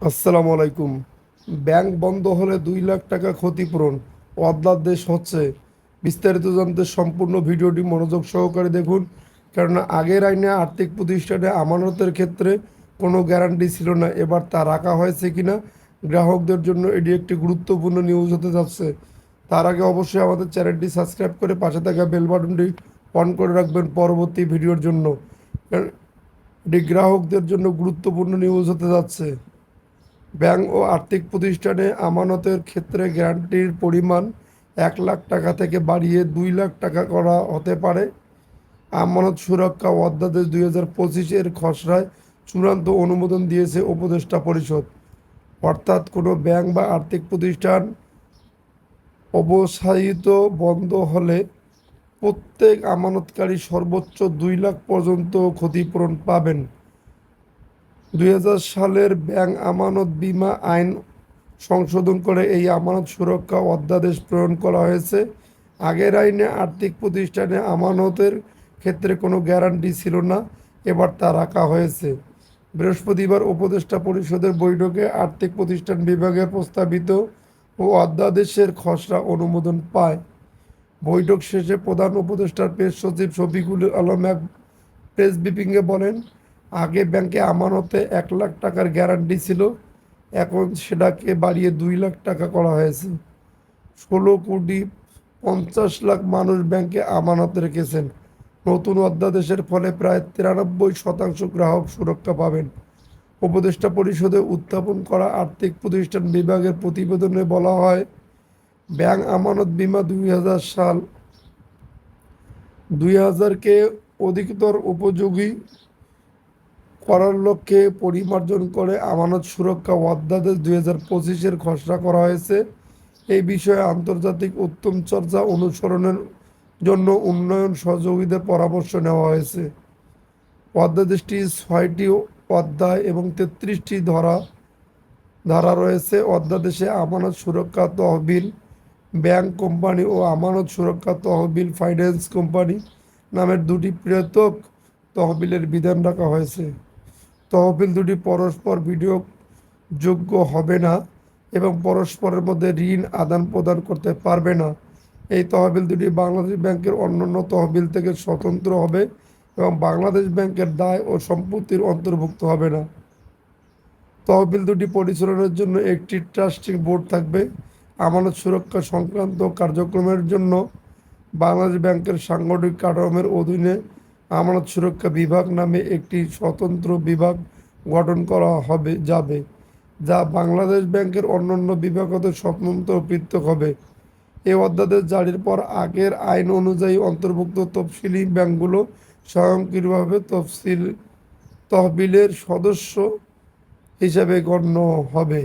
আসসালামু আলাইকুম। ব্যাংক বন্ধ হলে দুই লাখ টাকা ক্ষতিপূরণ। অধ্যাদেশ হচ্ছে। বিস্তারিত জানতে সম্পূর্ণ ভিডিওটি মনোযোগ সহকারে দেখুন, কেননা আগের আইনে আর্থিক প্রতিষ্ঠানে আমানতের ক্ষেত্রে কোনো গ্যারান্টি ছিল না। এবার তা রাখা হয়েছে কিনা গ্রাহকদের জন্য এটি একটি গুরুত্বপূর্ণ নিউজ হতে যাচ্ছে। তার আগে অবশ্যই আমাদের চ্যানেলটি সাবস্ক্রাইব করে পাশে থাকা বেল বাটনটি অন করে রাখবেন পরবর্তী ভিডিওর জন্য। এটি গ্রাহকদের জন্য গুরুত্বপূর্ণ নিউজ হতে যাচ্ছে। ব্যাংক ও আর্থিক প্রতিষ্ঠানে আমানতের ক্ষেত্রে গ্যারান্টির পরিমাণ এক লাখ টাকা থেকে বাড়িয়ে দুই লাখ টাকা করা হতে পারে। আমানত সুরক্ষা অধ্যাদেশ দুই হাজার পঁচিশের খসড়ায় চূড়ান্ত অনুমোদন দিয়েছে উপদেষ্টা পরিষদ। অর্থাৎ কোনো ব্যাংক বা আর্থিক প্রতিষ্ঠান অবসায়িত বন্ধ হলে প্রত্যেক আমানতকারী সর্বোচ্চ দুই লাখ পর্যন্ত ক্ষতিপূরণ পাবেন। দুই হাজার সালের ব্যাংক আমানত বীমা আইন সংশোধন করে এই আমানত সুরক্ষা অধ্যাদেশ প্রণয়ন করা হয়েছে। আগের আইনে আর্থিক প্রতিষ্ঠানে আমানতের ক্ষেত্রে কোনো গ্যারান্টি ছিল না, এবার তা রাখা হয়েছে। বৃহস্পতিবার উপদেষ্টা পরিষদের বৈঠকে আর্থিক প্রতিষ্ঠান বিভাগে প্রস্তাবিত ও অধ্যাদেশের খসড়া অনুমোদন পায়। বৈঠক শেষে প্রধান উপদেষ্টার প্রেস সচিব শফিকুল আলম এক প্রেস ব্রিফিংয়ে বলেন আগে ব্যাংকে আমানতে এক লাখ টাকার গ্যারান্টি ছিল। এখন সেটাকে বাড়িয়ে দুই লাখ টাকা করা হয়েছে। ষোলো কোটি পঞ্চাশ লাখ মানুষ ব্যাংকে আমানত রেখেছেন। নতুন অধ্যাদেশের ফলে প্রায় তিরানব্বই শতাংশ গ্রাহক সুরক্ষা পাবেন। উপদেষ্টা পরিষদে উত্থাপন করা আর্থিক প্রতিষ্ঠান বিভাগের প্রতিবেদনে বলা হয়, ব্যাংক আমানত বীমা দুই হাজার সাল, দুই হাজারকে অধিকতর উপযোগী করার লক্ষ্যে পরিমার্জন করে আমানত সুরক্ষা অধ্যাদেশ দুই হাজার পঁচিশের খসড়া করা হয়েছে। এই বিষয়ে আন্তর্জাতিক উত্তম চর্চা অনুসরণের জন্য উন্নয়ন সহযোগীদের পরামর্শ নেওয়া হয়েছে। অধ্যাদেশটি ছয়টি অধ্যায় এবং তেত্রিশটি ধরা, ধারা রয়েছে। অধ্যাদেশে আমানত সুরক্ষা তহবিল, ব্যাংক কোম্পানি ও আমানত সুরক্ষা তহবিল ফাইন্যান্স কোম্পানি নামের দুটি পৃথক তহবিলের বিধান রাখা হয়েছে। তহবিল দুটি পরস্পর বিনিয়োগ যোগ্য হবে না এবং পরস্পরের মধ্যে ঋণ আদান প্রদান করতে পারবে না। এই তহবিল দুটি বাংলাদেশ ব্যাংকের অন্যান্য তহবিল থেকে স্বতন্ত্র হবে এবং বাংলাদেশ ব্যাংকের দায় ও সম্পত্তির অন্তর্ভুক্ত হবে না। তহবিল দুটি পরিচালনার জন্য একটি ট্রাস্টিং বোর্ড থাকবে। আমানত সুরক্ষা সংক্রান্ত কার্যক্রমের জন্য বাংলাদেশ ব্যাংকের সাংগঠনিক কাঠামোর অধীনে আমানত সুরক্ষা বিভাগ নামে একটি স্বতন্ত্র বিভাগ গঠন করা হবে, যাবে, যা বাংলাদেশ ব্যাংকের অন্যান্য বিভাগ হতে স্বতন্ত্র পৃথক হবে। এ অধ্যাদেশ জারির পর আগের আইন অনুযায়ী অন্তর্ভুক্ত তফসিলি ব্যাংকগুলো স্বয়ংক্রিয়ভাবে তফসিল, তহবিলের সদস্য হিসাবে গণ্য হবে।